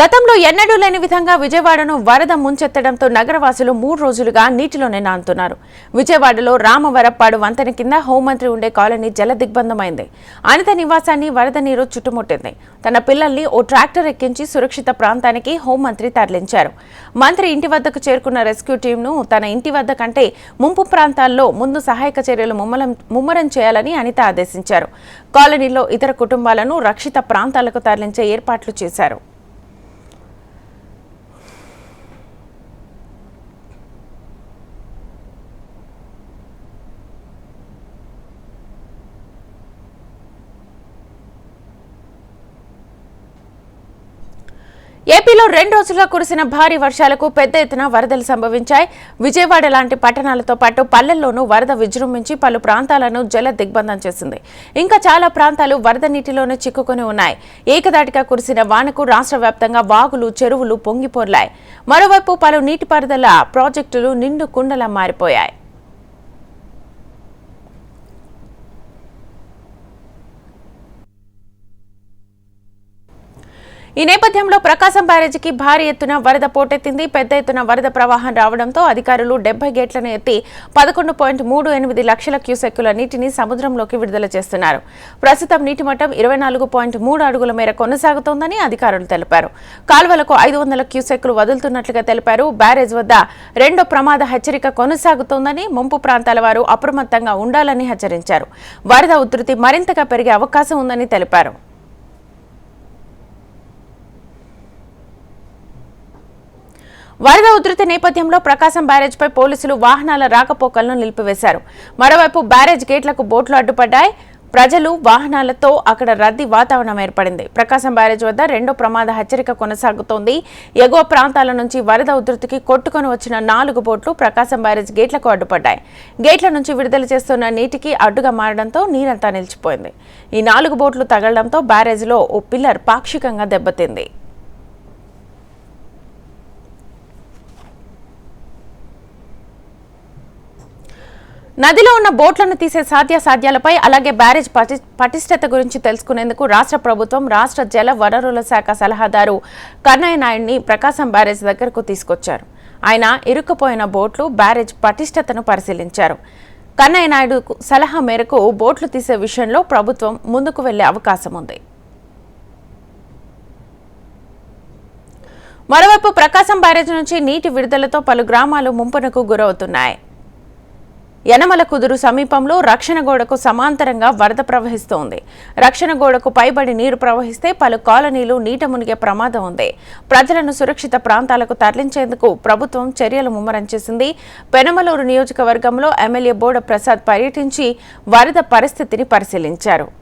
గతంలో ఎన్నడూ లేని విధంగా విజయవాడను వరద ముంచెత్తడంతో నగరవాసులు మూడు రోజులుగా నీటిలోనే నానుతున్నారు విజయవాడలో రామవరప్పాడు వంతెన కింద హోంమంత్రి ఉండే కాలనీ జల దిగ్బంధమైంది అనిత నివాసాన్ని వరద నీరు చుట్టుముట్టింది. తన పిల్లల్ని ఓ ట్రాక్టర్ ఎక్కించి సురక్షిత ప్రాంతానికి హోంమంత్రి తరలించారు. మంత్రి ఇంటి వద్దకు చేరుకున్న రెస్క్యూ టీంను తన ఇంటి వద్ద కంటే ముంపు ప్రాంతాల్లో ముందు సహాయక చర్యలు ముమ్మలం ముమ్మరం చేయాలని అనిత ఆదేశించారు. కాలనీలో ఇతర కుటుంబాలను రక్షిత ప్రాంతాలకు తరలించే ఏర్పాట్లు చేశారు. ఏపీలో రెండు రోజులుగా కురిసిన భారీ వర్షాలకు పెద్ద ఎత్తున వరదలు సంభవించాయి. విజయవాడ లాంటి పట్టణాలతో పాటు పల్లెల్లోనూ వరద విజృంభించి పలు ప్రాంతాలను జల దిగ్బంధం చేసింది. ఇంకా చాలా ప్రాంతాలు వరద నీటిలోనే చిక్కుకొని ఉన్నాయి. ఏకదాటిగా కురిసిన వానకు రాష్ట్ర వ్యాప్తంగా వాగులు చెరువులు పొంగిపోర్లాయి. మరోవైపు పలు నీటిపారుదల ప్రాజెక్టులు నిండు కుండలా మారిపోయాయి. ఈ నేపథ్యంలో ప్రకాశం బ్యారేజీకి భారీ ఎత్తున వరద పోటెత్తింది. పెద్ద ఎత్తున వరద ప్రవాహం రావడంతో అధికారులు డెబ్బై గేట్లను ఎత్తి పదకొండు పాయింట్ మూడు ఎనిమిది లక్షల క్యూసెక్కుల నీటిని సముద్రంలోకి విడుదల చేస్తున్నారు. ప్రస్తుతం నీటి మట్టం ఇరవై నాలుగు పాయింట్ మూడు అడుగుల మేర కొనసాగుతోందని అధికారులు తెలిపారు. కాల్వలకు ఐదు వందల క్యూసెక్కులు వదులుతున్నట్లుగా తెలిపారు. బ్యారేజ్ వద్ద రెండో ప్రమాద హెచ్చరిక కొనసాగుతోందని ముంపు ప్రాంతాల వారు అప్రమత్తంగా ఉండాలని హెచ్చరించారు. వరద ఉధృతి మరింతగా పెరిగే అవకాశం ఉందని తెలిపారు. వరద ఉధృతి నేపథ్యంలో ప్రకాశం బ్యారేజ్పై పోలీసులు వాహనాల రాకపోకలను నిలిపివేశారు. మరోవైపు బ్యారేజ్ గేట్లకు బోట్లు అడ్డుపడ్డాయి. ప్రజలు వాహనాలతో అక్కడ రద్దీ వాతావరణం ఏర్పడింది. ప్రకాశం బ్యారేజ్ వద్ద రెండో ప్రమాద హెచ్చరిక కొనసాగుతోంది. ఎగువ ప్రాంతాల నుంచి వరద ఉధృతికి కొట్టుకొని వచ్చిన నాలుగు బోట్లు ప్రకాశం బ్యారేజ్ గేట్లకు అడ్డుపడ్డాయి. గేట్ల నుంచి విడుదల చేస్తున్న నీటికి అడ్డుగా మారడంతో నీరంతా నిలిచిపోయింది. ఈ నాలుగు బోట్లు తగలడంతో బ్యారేజ్లో ఓ పిల్లర్ పాక్షికంగా దెబ్బతింది. నదిలో ఉన్న బోట్లను తీసే సాధ్యాసాధ్యాలపై అలాగే బ్యారేజ్ పటిష్టత గురించి తెలుసుకునేందుకు రాష్ట్ర ప్రభుత్వం రాష్ట్ర జల వనరుల శాఖ సలహాదారు కన్నయ్య నాయుడిని ప్రకాశం బ్యారేజ్ దగ్గరకు తీసుకొచ్చారు. ఆయన ఇరుక్కుపోయిన బోట్లు బ్యారేజ్ పటిష్టతను పరిశీలించారు. కన్నయ్య నాయుడు సలహా మేరకు బోట్లు తీసే విషయంలో ప్రభుత్వం ముందుకు వెళ్ళే అవకాశం ఉంది. మరోవైపు ప్రకాశం బ్యారేజ్ నుంచి నీటి విడుదలతో పలు గ్రామాలు ముంపునకు గురవుతున్నాయి. యనమల కుదురు సమీపంలో రక్షణ గోడకు సమాంతరంగా వరద ప్రవహిస్తోంది. రక్షణ గోడకు పైబడి నీరు ప్రవహిస్తే పలు కాలనీలు నీట మునిగే ప్రమాదం ఉంది. ప్రజలను సురక్షిత ప్రాంతాలకు తరలించేందుకు ప్రభుత్వం చర్యలు ముమ్మరం చేసింది. పెనమలూరు నియోజకవర్గంలో ఎమ్మెల్యే బోడ ప్రసాద్ పర్యటించి వరద పరిస్థితిని పరిశీలించారు.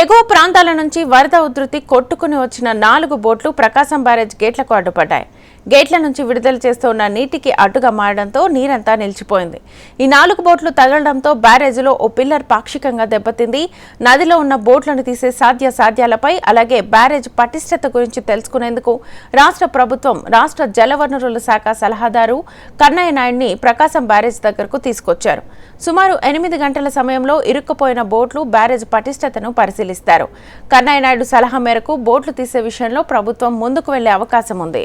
ఎగువ ప్రాంతాల నుంచి వరద ఉధృతి కొట్టుకుని వచ్చిన నాలుగు బోట్లు ప్రకాశం బ్యారేజ్ గేట్లకు అడ్డుపడ్డాయి. గేట్ల నుంచి విడుదల చేస్తున్న నీటికి అడ్డుగా మారడంతో నీరంతా నిలిచిపోయింది. ఈ నాలుగు బోట్లు తగలడంతో బ్యారేజ్లో ఓ పిల్లర్ పాక్షికంగా దెబ్బతింది. నదిలో ఉన్న బోట్లను తీసే సాధ్య సాధ్యాలపై అలాగే బ్యారేజ్ పటిష్టత గురించి తెలుసుకునేందుకు రాష్ట్ర ప్రభుత్వం రాష్ట్ర జలవనరుల శాఖ సలహాదారు కన్నయ్య నాయుడిని ప్రకాశం బ్యారేజ్ దగ్గరకు తీసుకొచ్చారు. సుమారు ఎనిమిది గంటల సమయంలో ఇరుక్కుపోయిన బోట్లు బ్యారేజ్ పటిష్టతను పరిశీలిస్తారు. కన్నయ్య నాయుడు సలహా మేరకు బోట్లు తీసే విషయంలో ప్రభుత్వం ముందుకు వెళ్ళే అవకాశం ఉంది.